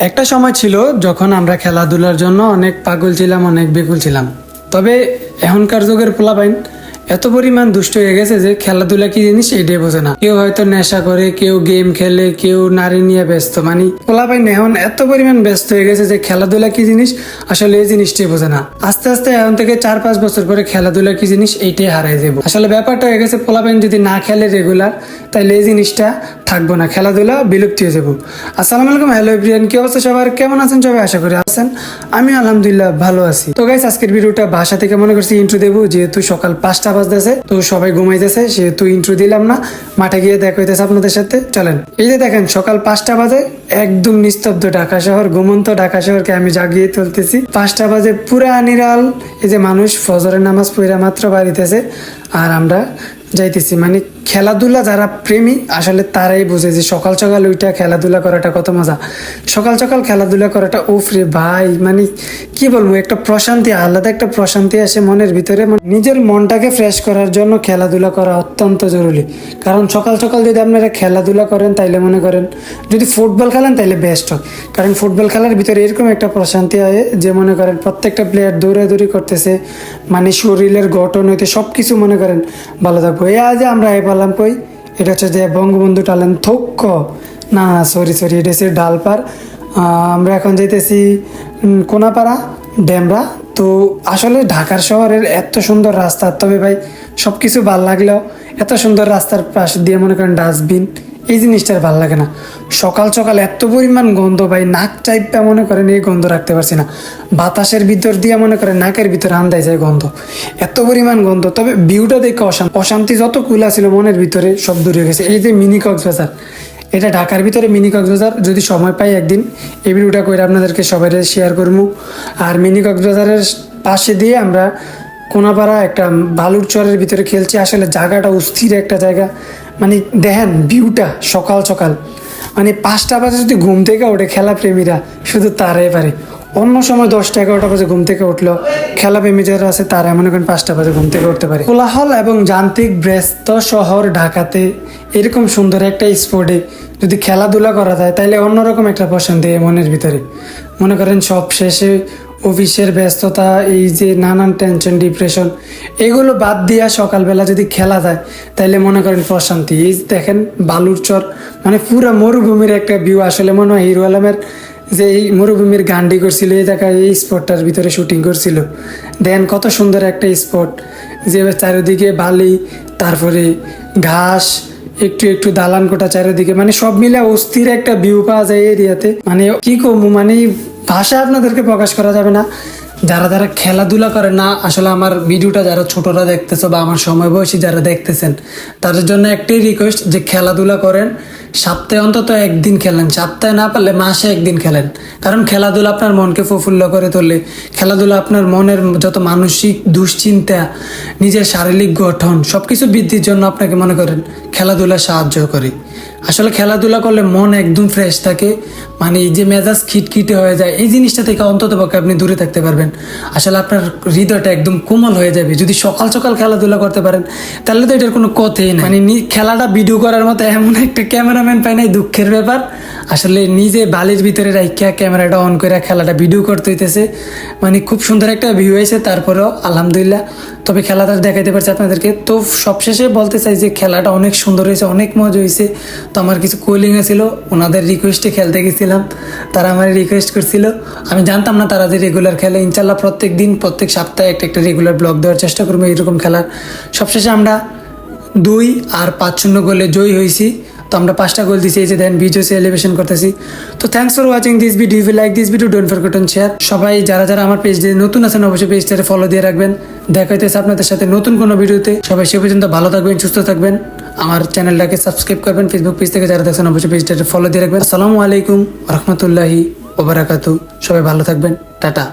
একটা সময় ছিল যখন আমরা খেলাধুলার জন্য অনেক পাগল ছিলাম, অনেক বেকুল ছিলাম। তবে এখনকার যুগের পোলাপাইন এত পরিমাণ দুষ্ট হয়ে গেছে যে খেলাধুলা কি জিনিস এটাই বোঝে না। কেউ হয়তো নেশা করে, কেউ গেম খেলে, কেউ নারী নিয়ে ব্যস্ত। মানে পোলাপাইন এখন এত পরিমাণ ব্যস্ত হয়ে গেছে যে খেলাধুলা কি জিনিস আসলে এই জিনিসটাই বোঝে না। আস্তে আস্তে এখন থেকে চার পাঁচ বছর পরে খেলাধুলা কি জিনিস এইটাই হারাই যাব। আসলে ব্যাপারটা হয়ে গেছে, পোলাপাইন যদি না খেলে রেগুলার তাহলে এই জিনিসটা থাকব না, খেলাধুলা বিলুপ্তি হয়ে যাব। আসসালামু আলাইকুম, হ্যালো এভরিয়ান কি অবস্থা সবার? কেমন আছেন সবাই? আশা করি আছেন। আমি আলহামদুলিল্লাহ ভালো আছি। তো গাইস আজকের ভিডিওটা বাসা থেকে মনে করছি ইন্ট্রো দেবো, যেহেতু সকাল পাঁচটা বাজতেছে, তো সবাই ঘুমাইতেছে, সেহেতু ইন্ট্রো দিলাম না। মাঠে গিয়ে দেখা হইতেছে আপনাদের সাথে। চলেন। এই যে দেখেন, সকাল পাঁচটা বাজে, একদম নিস্তব্ধ ঢাকা শহর, ঘুমন্ত ঢাকা শহরকে আমি জাগিয়ে তুলতেছি। পাঁচটা বাজে পুরা নিরাল, এই যে মানুষ ফজরের নামাজ পড়া মাত্র বাড়িতেছে, আর আমরা যাইতেছি মানে খেলাধুলা যারা প্রেমী, আসলে তারাই বোঝে যে সকাল সকাল ওইটা খেলাধুলা করাটা কত মজা। সকাল সকাল খেলাধুলা করাটা, উফ রে ভাই মানে কি বলব, একটা প্রশান্তি, আলাদা একটা প্রশান্তি আসে মনের ভিতরে। মানে নিজের মনটাকে ফ্রেশ করার জন্য খেলাধুলা করা অত্যন্ত জরুরি। কারণ সকাল সকাল যদি আপনারা খেলাধুলা করেন, তাইলে মনে করেন, যদি ফুটবল খেলেন, তাইলে বেস্ট হয়। কারণ ফুটবল খেলার ভিতরে এরকম একটা প্রশান্তি হয় যে মনে করেন, প্রত্যেকটা প্লেয়ার দৌড়াদৌড়ি করতেছে মানে শরীরের গঠন হইতে সব কিছু মনে করেন ভালো থাকব। এই আজ আমরা এ পারলাম কই? এটা হচ্ছে যে বঙ্গবন্ধু টালেন থক্ক। না সরি সরি এটা হচ্ছে ডালপার। আমরা এখন যাইতেছি কোনাপাড়া ড্যামরা তো আসলে ঢাকার শহরের এত সুন্দর রাস্তা, তবে ভাই সব কিছু ভালো লাগলেও এত সুন্দর রাস্তার পাশে দিয়ে মনে করেন ডাস্টবিন, এই জিনিসটার ভালো লাগে না। সকাল সকাল এত পরিমাণ গন্ধ ভাই নাক টাইপটা মনে করেন এই গন্ধ রাখতে পারছি না। বাতাসের ভিতর দিয়ে মনে করেন নাকের ভিতরে আন্দায় যায় গন্ধ। এত পরিমাণ গন্ধ, তবে ভিউটা দেখে অশান্তি অশান্তি যত কুলা ছিল মনের ভিতরে সব দূরে গেছে। এই যে মিনি কক্সবাজার, এটা ঢাকার ভিতরে মিনি কক্সবাজার, যদি সময় পাই একদিন এই ভিডিওটা করে আপনাদেরকে সবাই শেয়ার করব। আর মিনি কক্সবাজারের পাশে দিয়ে আমরা কোনাপাড়া একটা বালুর চরের ভিতরে খেলছি। আসলে জায়গাটা অস্থির একটা জায়গা। মানে দেখেন ভিউটা সকাল সকাল। মানে পাঁচটা বাজে যদি ঘুম থেকে ওঠে খেলা প্রেমীরা, শুধু তারাই পারে। অন্য সময় দশটা এগারোটা বাজে ঘুম থেকে উঠল। খেলা প্রেমী যারা আছে, তারা মনে করেন পাঁচটা বাজে ঘুম থেকে উঠতে পারে। কোলাহল এবং যান্ত্রিক ব্যস্ত শহর ঢাকাতে এরকম সুন্দর একটা স্পোর্টে যদি খেলাধুলা করা যায় তাহলে অন্যরকম একটা হয় মনের ভিতরে। মনে করেন সব শেষে অফিসের ব্যস্ততা, এই যে নানান টেনশন ডিপ্রেশন এগুলো বাদ দিয়া সকালবেলা যদি খেলা যায় তাহলে মনে করেন প্রশান্তি। এই দেখেন, বালুর চর মানে পুরো মরুভূমির একটা ভিউ আসলে মনে হয় হিরো আলমের যে এই মরুভূমির গান্ডি করছিল, এই জায়গায় এই স্পটটার ভিতরে শুটিং করছিল। দেন কত সুন্দর একটা স্পট যে চারিদিকে বালি, তারপরে ঘাস, একটু একটু দালান কোটা চারিদিকে মানে সব মিলে অস্থির একটা ভিউ পাওয়া যায় এরিয়াতে। মানে কি কমু মানে ভাষা আপনাদেরকে প্রকাশ করা যাবে না। যারা যারা খেলাধুলা করে না, আসলে আমার ভিডিওটা যারা ছোটরা দেখতেছে বা আমার সময় বয়সী যারা দেখতেছেন, তাদের জন্য একটাই রিকোয়েস্ট যে খেলাধুলা করেন। সপ্তাহে অন্তত একদিন খেলেন। সপ্তাহে না পারলে মাসে একদিন খেলেন। কারণ খেলাধুলা আপনার মনকে প্রফুল্ল করে তোলে। খেলাধুলা আপনার মনের যত মানসিক দুশ্চিন্তা, নিজের শারীরিক গঠন সব কিছু বৃদ্ধির জন্য আপনাকে মনে করেন খেলাধুলা সাহায্য করে। আসলে খেলাধুলা করলে মন একদম ফ্রেশ থাকে মানে এই যে মেজাজ খিটখিটে হয়ে যায়, এই জিনিসটা থেকে অন্তত পক্ষে আপনি দূরে থাকতে পারবেন। আসলে আপনার হৃদয়টা একদম কোমল হয়ে যাবে। যদি সকাল সকাল খেলাধুলা করতে পারেন, তাহলে তো এটার কোনো কথাই না মানে খেলাটা ভিডিও করার মতো এমন একটা ক্যামেরাম্যান পাই নাই, দুঃখের ব্যাপার। আসলে নিজে বালির ভিতরে রাখিয়া ক্যামেরাটা অন করে খেলাটা ভিডিও করতে হইতেছে। মানে খুব সুন্দর একটা ভিউ হয়েছে, তারপরেও আলহামদুলিল্লাহ তবে খেলাটা দেখাইতে পারছি আপনাদেরকে। তো সবশেষে বলতে চাই যে খেলাটা অনেক সুন্দর হয়েছে, অনেক মজা হয়েছে। তো আমার কিছু কোলিং ছিল ওনাদের রিকোয়েস্টে খেলতে গেছিলাম। তারা আমার রিকোয়েস্ট করছিল। আমি জানতাম না তারা যে রেগুলার খেলে। ইনশাল্লাহ প্রত্যেক দিন, প্রত্যেক সপ্তাহে একটা একটা রেগুলার ব্লগ দেওয়ার চেষ্টা করব এরকম খেলার। সবশেষে আমরা দুই আর পাঁচ শূন্য গোলে জয়ী হয়েছি। তো আমরা পাঁচটা গোল দিছি, এই যে দেন ভিডিও সেলিব্রেশন করতেছি। তো thanks for watching this video if like this video don't forget on share সবাই যারা যারা আমার পেজ দিয়ে নতুন আছেন, অবশ্যই পেজটাতে ফলো দিয়ে রাখবেন। দেখা হইতেছে আপনাদের সাথে নতুন কোনো ভিডিওতে সবাই সে পর্যন্ত ভালো থাকবেন, সুস্থ থাকবেন। আমার চ্যানেলটাকে সাবস্ক্রাইব করবেন ফেসবুক পেজ থেকে যারা দেখছেন, অবশ্যই পেজটাতে ফলো দিয়ে রাখবেন। আসসালামু আলাইকুম, রহমতুল্লাহি ওবারাকাতু সবাই ভালো থাকবেন, টাটা।